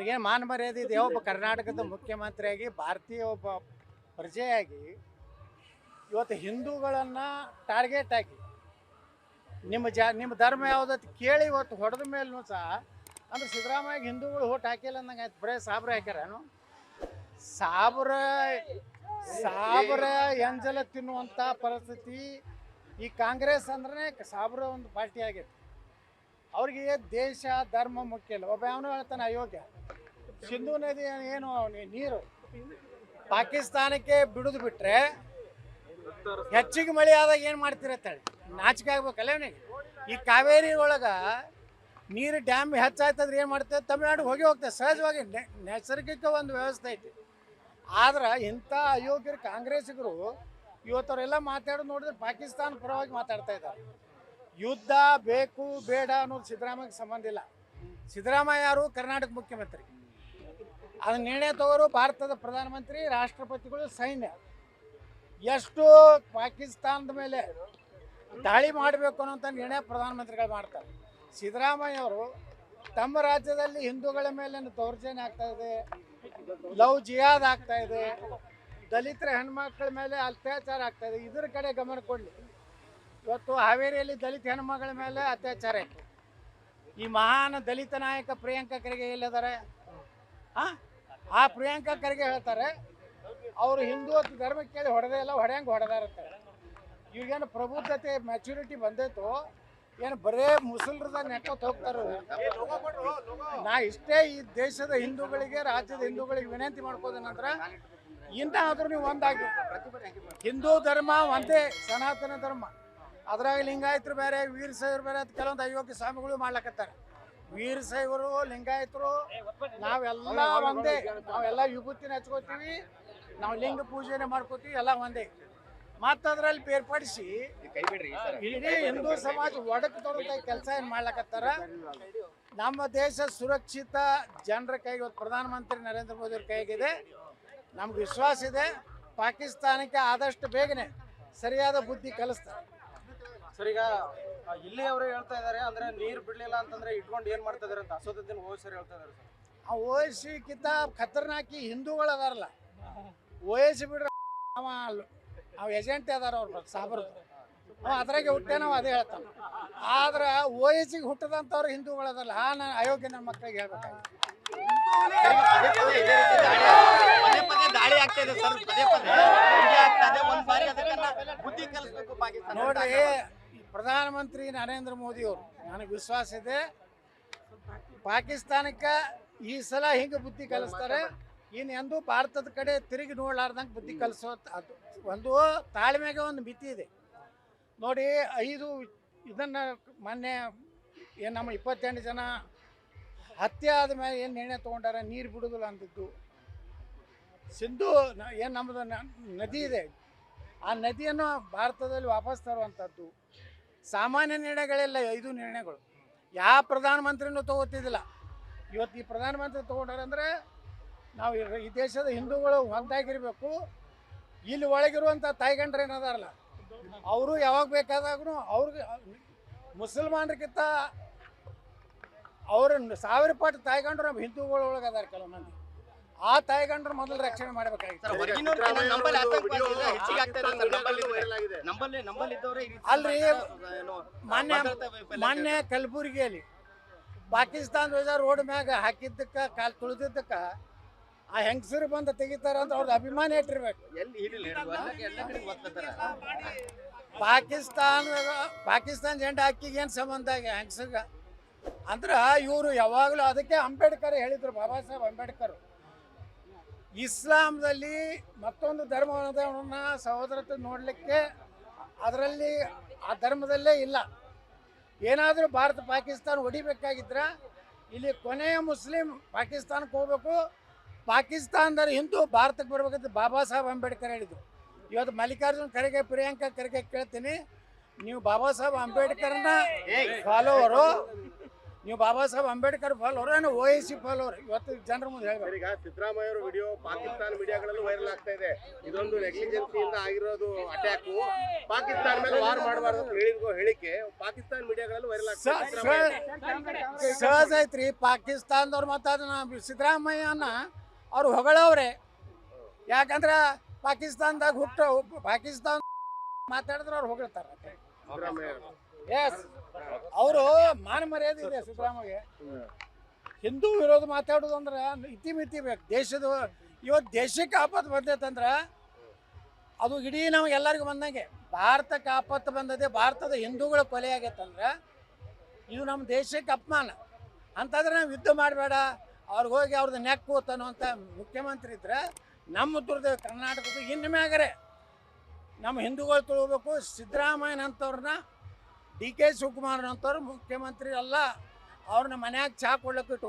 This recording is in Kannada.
ಅವ್ರಿಗೇನು ಮಾನ ಮರ್ಯಾದೆ ಇದೆ? ಒಬ್ಬ ಕರ್ನಾಟಕದ ಮುಖ್ಯಮಂತ್ರಿಯಾಗಿ, ಭಾರತೀಯ ಒಬ್ಬ ಪ್ರಜೆಯಾಗಿ ಇವತ್ತು ಹಿಂದೂಗಳನ್ನು ಟಾರ್ಗೆಟ್ ಹಾಕಿ ನಿಮ್ಮ ಜಾ, ನಿಮ್ಮ ಧರ್ಮ ಯಾವುದತ್ತು ಕೇಳಿ ಇವತ್ತು ಹೊಡೆದ ಮೇಲೂ ಸಹ ಅಂದ್ರೆ ಸಿದ್ದರಾಮಯ್ಯ ಹಿಂದೂಗಳು ಓಟ್ ಹಾಕಿಲ್ಲ ಅಂದಂಗೆ ಆಯ್ತು. ಬರೇ ಸಾಬ್ರ ಹಾಕ್ಯಾರೇನು? ಸಾಬ್ರ ಸಾಬ್ರ ಎಂಜಲ ತಿನ್ನುವಂಥ ಪರಿಸ್ಥಿತಿ ಈ ಕಾಂಗ್ರೆಸ್ ಅಂದ್ರೆ ಸಾಬ್ರ ಒಂದು ಪಾರ್ಟಿ ಆಗೈತೆ ಅವ್ರಿಗೆ ದೇಶ, ಧರ್ಮ ಮುಖ್ಯ ಇಲ್ಲ. ಒಬ್ಬ ಅವನು ಹೇಳ್ತಾನೆ ಅಯೋಗ್ಯ ಸಿಂಧು ನದಿ ಏನು ನೀರು. ಪಾಕಿಸ್ತಾನಕ್ಕೆ ಬಿಡುದು ಬಿಟ್ರೆ ಹೆಚ್ಚಿಗೆ ಮಳೆ ಆದಾಗ ಏನು ಮಾಡ್ತಿರತ್ತಾಳೆ ನಾಚಿಕೆ ಆಗ್ಬೇಕಲ್ಲ ಅವನಿಗೆ. ಈ ಕಾವೇರಿ ಒಳಗ ನೀರು ಡ್ಯಾಮ್ ಹೆಚ್ಚಾಯ್ತಂದ್ರೆ ಏನು ಮಾಡ್ತದೆ ತಮಿಳ್ನಾಡು ಹೋಗಿ ಹೋಗ್ತದೆ ಸಹಜವಾಗಿ ನೈಸರ್ಗಿಕ ಒಂದು ವ್ಯವಸ್ಥೆ ಐತಿ. ಆದ್ರೆ ಇಂಥ ಅಯೋಗ್ಯರು ಕಾಂಗ್ರೆಸ್ಸಿಗರು ಇವತ್ತವರೆಲ್ಲ ಮಾತಾಡೋದು ನೋಡಿದ್ರೆ ಪಾಕಿಸ್ತಾನ ಪರವಾಗಿ ಮಾತಾಡ್ತಾ ಇದ್ದಾರೆ. ಯುದ್ಧ ಬೇಕು ಬೇಡ ಅನ್ನೋದು ಸಿದ್ದರಾಮಯ್ಯಗೆ ಸಂಬಂಧ ಇಲ್ಲ. ಸಿದ್ದರಾಮಯ್ಯ ಯಾರು ಕರ್ನಾಟಕ ಮುಖ್ಯಮಂತ್ರಿ. ಅದನ್ನ ನಿರ್ಣಯ ತಗೋರು ಭಾರತದ ಪ್ರಧಾನಮಂತ್ರಿ, ರಾಷ್ಟ್ರಪತಿಗಳು ಸೈನ್ಯ. ಎಷ್ಟು ಪಾಕಿಸ್ತಾನದ ಮೇಲೆ ದಾಳಿ ಮಾಡಬೇಕು ಅನ್ನೋಂಥ ನಿರ್ಣಯ ಪ್ರಧಾನಮಂತ್ರಿಗಳು ಮಾಡ್ತಾರೆ. ಸಿದ್ದರಾಮಯ್ಯ ಅವರು ತಮ್ಮ ರಾಜ್ಯದಲ್ಲಿ ಹಿಂದೂಗಳ ಮೇಲೆ ದೌರ್ಜನ್ಯ ಆಗ್ತಾ ಇದೆ, ಲವ್ ಜಿಯಾದ್ ಆಗ್ತಾ ಇದೆ, ದಲಿತರ ಹೆಣ್ಮಕ್ಳ ಮೇಲೆ ಅತ್ಯಾಚಾರ ಆಗ್ತಾ ಇದೆ, ಇದ್ರ ಕಡೆ ಗಮನ ಕೊಡಲಿ. ಇವತ್ತು ಹಾವೇರಿಯಲ್ಲಿ ದಲಿತ ಹೆಣ್ಮಗಳ ಮೇಲೆ ಅತ್ಯಾಚಾರ ಇತ್ತು. ಈ ಮಹಾನ್ ದಲಿತ ನಾಯಕ ಪ್ರಿಯಾಂಕ ಖರ್ಗೆ ಎಲ್ಲಿದ್ದಾರೆ? ಆ? ಪ್ರಿಯಾಂಕಾ ಖರ್ಗೆ ಹೇಳ್ತಾರೆ, ಅವರು ಹಿಂದೂ ಧರ್ಮಕ್ಕೆ ಧರ್ಮ ಕೇಳಿ ಹೊಡೆದೇ ಇಲ್ಲ, ಹೊಡೆಯಂಗೆ ಹೊಡೆದಾರಂತಾರೆ ಈಗೇನು ಪ್ರಬುದ್ಧತೆ ಮ್ಯಾಚುರಿಟಿ ಬಂದೈತು ಏನು ಬರೇ ಮುಸಲ್ರದ ನೆಕ್ಕೋತ್ ಹೋಗ್ತಾರೆ ನಾ ಇಷ್ಟೇ ಈ ದೇಶದ ಹಿಂದೂಗಳಿಗೆ, ರಾಜ್ಯದ ಹಿಂದೂಗಳಿಗೆ ವಿನಂತಿ ಮಾಡ್ಕೋದೇನಂದ್ರೆ ಇನ್ನಾದ್ರೂ ನೀವು ಒಂದಾಗಿ. ಹಿಂದೂ ಧರ್ಮ ಒಂದೇ, ಸನಾತನ ಧರ್ಮ. ಅದ್ರಾಗ ಲಿಂಗಾಯತರು ಬೇರೆ ವೀರಶೈವರು ಬೇರೆ ಅಂತ ಕೆಲವೊಂದು ಅಯೋಗ್ಯ ಸ್ವಾಮಿಗಳು ಮಾಡ್ಲಕತ್ತಾರೆ. ವೀರಶೈವರು ಲಿಂಗಾಯತರು ನಾವೆಲ್ಲ ಒಂದೇ ನಾವೆಲ್ಲ ವಿಭೂತಿನ ಹಚ್ಕೋತೀವಿ ನಾವು ಲಿಂಗ ಪೂಜೆನೆ ಮಾಡ್ಕೋತೀವಿ ಎಲ್ಲ ಒಂದೇ. ಮತ್ತ ಅದರಲ್ಲಿ ಬೇರ್ಪಡಿಸಿ ಇಡೀ ಹಿಂದೂ ಸಮಾಜ ಒಡಕ್ ತೊಡಕ ಕೆಲಸ ಏನು ಮಾಡ್ಲಕತ್ತಾರ? ನಮ್ಮ ದೇಶ ಸುರಕ್ಷಿತ ಜನರ ಕೈಗೆ ಇವತ್ತು ಪ್ರಧಾನಮಂತ್ರಿ ನರೇಂದ್ರ ಮೋದಿ ಅವ್ರ ಕೈಗಿದೆ ನಮ್ಗೆ ವಿಶ್ವಾಸ ಇದೆ. ಪಾಕಿಸ್ತಾನಕ್ಕೆ ಆದಷ್ಟು ಬೇಗನೆ ಸರಿಯಾದ ಬುದ್ಧಿ ಕಲಿಸ್ತಾರೆ. ಸರ್ ಈಗ ಇಲ್ಲಿ ಅವರು ಹೇಳ್ತಾ ಇದಾರೆ ಅಂದ್ರೆ ನೀರ್ ಬಿಡ್ಲಿಲ್ಲ ಅಂತಂದ್ರೆ ಇಟ್ಕೊಂಡು ಏನ್ ಮಾಡ್ತಾ ಇದಾರೆ ಅಂತ? ಅಸೋದದ್ದೀನ್ ಸರ್ ಹೇಳ್ತಾ ಇದಾರೆ ಸರ್. ಆ ಓಯಸಿಕ್ಕಿಂತ ಖತರ್ನಾಕಿ ಹಿಂದೂಗಳು ಅದಾರಲ್ಲ ಓಯಸಿ ಬಿಡ್ರೆ ಅವ ಅಲ್ಲ ಅವ ಏಜೆಂಟ್ ಅದಾರ ಅವ್ರ ಸಾಬ್ರು ಅವ ಅದ್ರಾಗೆ ಹುಟ್ಟೆ ನಾವು ಅದೇ ಹೇಳ್ತಾನೆ. ಆದ್ರೆ ಓಯಸಿಗೆ ಹುಟ್ಟದಂತವ್ರು ಹಿಂದೂಗಳು ಅದಾರಲ್ಲ ಆ ನಾನು ಅಯೋಗ್ಯ ನನ್ನ ಮಕ್ಕಳಿಗೆ ಹೇಳ್ಬೇಕಾಗಿತ್ತು. ಪದೇ ಪದೇ ದಾಳಿ ಆಗ್ತಾ ಇದೆ ಸರ್ ಪದೇ ಪದೇ. ಹಿಂಗೆ ಆಗ್ತಾ ಇದೆ ಒಂದ್ ಬಾರಿ ಅದನ್ನ ಬುದ್ಧಿ ಕಲಿಸ್ಬೇಕು ಪಾಕಿಸ್ತಾನ ನೋಡ್ರಿ ಪ್ರಧಾನಮಂತ್ರಿ ನರೇಂದ್ರ ಮೋದಿ ಅವರು, ನನಗೆ ವಿಶ್ವಾಸ ಇದೆ. ಪಾಕಿಸ್ತಾನಕ್ಕೆ ಈ ಸಲ ಹಿಂಗೆ ಬುದ್ಧಿ ಕಲಿಸ್ತಾರೆ. ಇನ್ನು ಎಂದೂ ಭಾರತದ ಕಡೆ ತಿರುಗಿ ನೋಡ್ಲಾರ್ದಂಗೆ ಬುದ್ಧಿ ಕಲಿಸೋ ಅದು. ಒಂದು ತಾಳ್ಮೆಗೆ ಒಂದು ಮಿತಿ ಇದೆ. ನೋಡಿ, ಐದು ಇದನ್ನು ಮೊನ್ನೆ ಏನು ನಮ್ಮ ಇಪ್ಪತ್ತೆಂಟು ಜನ ಹತ್ಯೆ ಆದಮೇಲೆ ಏನು ನಿರ್ಣಯ ತೊಗೊಂಡಾರ? ನೀರು ಬಿಡೋದಿಲ್ಲ ಅಂದಿದ್ದು. ಸಿಂಧು ಏನು ನಮ್ಮದು ನದಿ ಇದೆ. ಆ ನದಿಯನ್ನು ಭಾರತದಲ್ಲಿ ವಾಪಸ್ ತರುವಂಥದ್ದು ಸಾಮಾನ್ಯ ನಿರ್ಣಯಗಳೆಲ್ಲ ಐದು ನಿರ್ಣಯಗಳು. ಯಾವ ಪ್ರಧಾನಮಂತ್ರಿನೂ ತಗೋತಿದ್ದಿಲ್ಲ. ಇವತ್ತು ಈ ಪ್ರಧಾನಮಂತ್ರಿ ತಗೊಂಡಾರಂದ್ರೆ ನಾವು ಈ- ದೇಶದ ಹಿಂದೂಗಳು ಒಂದಾಗಿರ್ಬೇಕು ಇಲ್ಲಿ ಒಳಗಿರುವಂಥ ತಾಯ್ಗಂಡ್ರು ಏನದಾರಲ್ಲ, ಅವರು ಯಾವಾಗ ಬೇಕಾದಾಗೂ ಅವ್ರಿಗೆ, ಮುಸಲ್ಮಾನರಿಗಿಂತ ಅವ್ರ ಸಾವಿರ ಪಟ್ಟು ತಾಯ್ಗಂಡ್ರು ನಮ್ಮ ಹಿಂದೂಗಳ ಒಳಗೆ ಅದಾರ ಕೆಲವು ಆ ತಾಯಿಗಂಡ್ರು ಮೊದಲು ರಕ್ಷಣೆ ಮಾಡಬೇಕಾಗಿತ್ತು. ಅಲ್ರಿ, ಮೊನ್ನೆ. ಮೊನ್ನೆ ಕಲಬುರಗಿಯಲ್ಲಿ ಪಾಕಿಸ್ತಾನ ಧ್ವಜ ರೋಡ್ ಮ್ಯಾಗ ಹಾಕಿದ್ದಕ್ಕ ಕಾಲ್ ತುಳಿದಿದ್ದಕ್ಕ ಆ ಹೆಂಗಸರು ಬಂದು ತೆಗಿತಾರ ಅಂತ ಅವ್ರದ್ದು ಅಭಿಮಾನ ಇಟ್ಟಿರ್ಬೇಕು. ಎಲ್ಲಿ ಹಿಡಿಲಿ? ಎಲ್ಲ ಕಡೆ ಓದ್ತಾರೆ ಪಾಕಿಸ್ತಾನ ಪಾಕಿಸ್ತಾನ ಜೆಂಡ ಹಾಕಿಗೆ ಏನು ಸಂಬಂಧ ಹೆಂಗಸಗ ಅಂದ್ರೆ ಇವರು ಯಾವಾಗಲೂ ಅದಕ್ಕೆ ಅಂಬೇಡ್ಕರ್ ಹೇಳಿದ್ರು ಬಾಬಾ ಸಾಹೇಬ್ ಅಂಬೇಡ್ಕರ್. ಇಸ್ಲಾಂದಲ್ಲಿ ಮತ್ತೊಂದು ಧರ್ಮವನ್ನು ಸಹೋದರತೆ ನೋಡಲಿಕ್ಕೆ ಅದರಲ್ಲಿ ಆ ಧರ್ಮದಲ್ಲೇ ಇಲ್ಲ. ಏನಾದರೂ ಭಾರತ ಪಾಕಿಸ್ತಾನ ಹೊಡಿಬೇಕಾಗಿದ್ರೆ ಇಲ್ಲಿ ಕೊನೆಯ ಮುಸ್ಲಿಂ ಪಾಕಿಸ್ತಾನಕ್ಕೆ ಹೋಗ್ಬೇಕು. ಪಾಕಿಸ್ತಾನದಲ್ಲಿ ಹಿಂದೂ ಭಾರತಕ್ಕೆ ಬರ್ಬೇಕಂತ ಬಾಬಾ ಸಾಹೇಬ್ ಅಂಬೇಡ್ಕರ್ ಹೇಳಿದರು. ಇವತ್ತು ಮಲ್ಲಿಕಾರ್ಜುನ್ ಖರ್ಗೆ ಪ್ರಿಯಾಂಕಾ ಖರ್ಗೆ ಕೇಳ್ತೀನಿ. ನೀವು ಬಾಬಾ ಸಾಹೇಬ್ ಅಂಬೇಡ್ಕರ್ನ ಫಾಲೋವರು ನೀವು ಬಾಬಾ ಸಾಹೇಬ್ ಅಂಬೇಡ್ಕರ್ ಫಾಲೋರ್ ಏನು ಓ ಎಸ್ ಸಿ ಫಾಲೋರ್ ಇವತ್ತು ಜನರ ಮುಂದೆ ಹೇಳ್ಬೇಕು. ಈಗ ಸಿದ್ದರಾಮಯ್ಯ ಅವರ ವಿಡಿಯೋ ಪಾಕಿಸ್ತಾನ ಮೀಡಿಯಾಗಳಲ್ಲೂ ವೈರಲ್ ಆಗ್ತಾ ಇದೆ. ಇದೊಂದು ನೆಗ್ಲಿಜೆನ್ಸಿಯಿಂದ ಆಗಿರೋದು ಅಟ್ಯಾಕ್ ಪಾಕಿಸ್ತಾನ ಮೇಲೆ ವಾರ್ ಮಾಡಬಾರ್ದು ಅಂತ ಹೇಳಿರೋ ಹೇಳಿಕೆ ಪಾಕಿಸ್ತಾನ ಮೀಡಿಯಾಗಳಲ್ಲೂ ವೈರಲ್ ಆಗ್ತಾ ಸಹಜ ಐತ್ರಿ ಪಾಕಿಸ್ತಾನದವ್ರು ಮತ್ತು ಅದನ್ನ ಸಿದ್ದರಾಮಯ್ಯನ ಅವ್ರು ಹೊಗಳವ್ರೆ. ಯಾಕಂದ್ರೆ ಪಾಕಿಸ್ತಾನದಾಗ ಹುಟ್ಟು ಪಾಕಿಸ್ತಾನ ಮಾತಾಡಿದ್ರೆ ಅವ್ರು ಹೊಗಳ್ತಾರೆ. ಎಸ್ ಅವರು ಮಾನ ಮರ್ಯಾದೆ ಇದೆ ಸಿದ್ದರಾಮಯ್ಯ. ಹಿಂದೂ ವಿರೋಧ ಮಾತಾಡೋದು ಅಂದ್ರೆ ಇತಿಮಿತಿ ಬೇಕು. ದೇಶದ ಇವತ್ತು ದೇಶಕ್ಕೆ ಆಪತ್ತು ಬಂದೈತಂದ್ರೆ ಅದು ಇಡೀ ನಮ್ಗೆ ಎಲ್ಲರಿಗೂ ಬಂದಂಗೆ. ಭಾರತಕ್ಕೆ ಆಪತ್ತು ಬಂದದೆ ಭಾರತದ ಹಿಂದೂಗಳ ಕೊಲೆ ಆಗೈತಂದ್ರೆ ಇದು ನಮ್ಮ ದೇಶಕ್ಕೆ ಅಪಮಾನ. ಅಂತಂದ್ರೆ ನಾವು ಯುದ್ಧ ಮಾಡಬೇಡ. ಅವ್ರಿಗೆ ಹೋಗಿ ಅವ್ರದ್ದು ನೆಕ್ಕು ಅಂತ ಮುಖ್ಯಮಂತ್ರಿ ಇದ್ರೆ ನಮ್ಮ ದುರ್ದ ಕರ್ನಾಟಕದ ಇನ್ನು ಮ್ಯಾಗರೆ. ನಮ್ಮ ಹಿಂದೂಗಳು ತಿಳ್ಬೇಕು ಸಿದ್ದರಾಮಯ್ಯನಂಥವ್ರನ್ನ ಡಿ ಕೆ ಶಿವಕುಮಾರ್ನಂಥವ್ರು ಮುಖ್ಯಮಂತ್ರಿ ಅಲ್ಲ ಅವ್ರನ್ನ ಮನ್ಯಾಗ ಚಾ ಕೊಡ್ಲಕ್ಕೆ ಇಟ್ಕೋಬೇಕು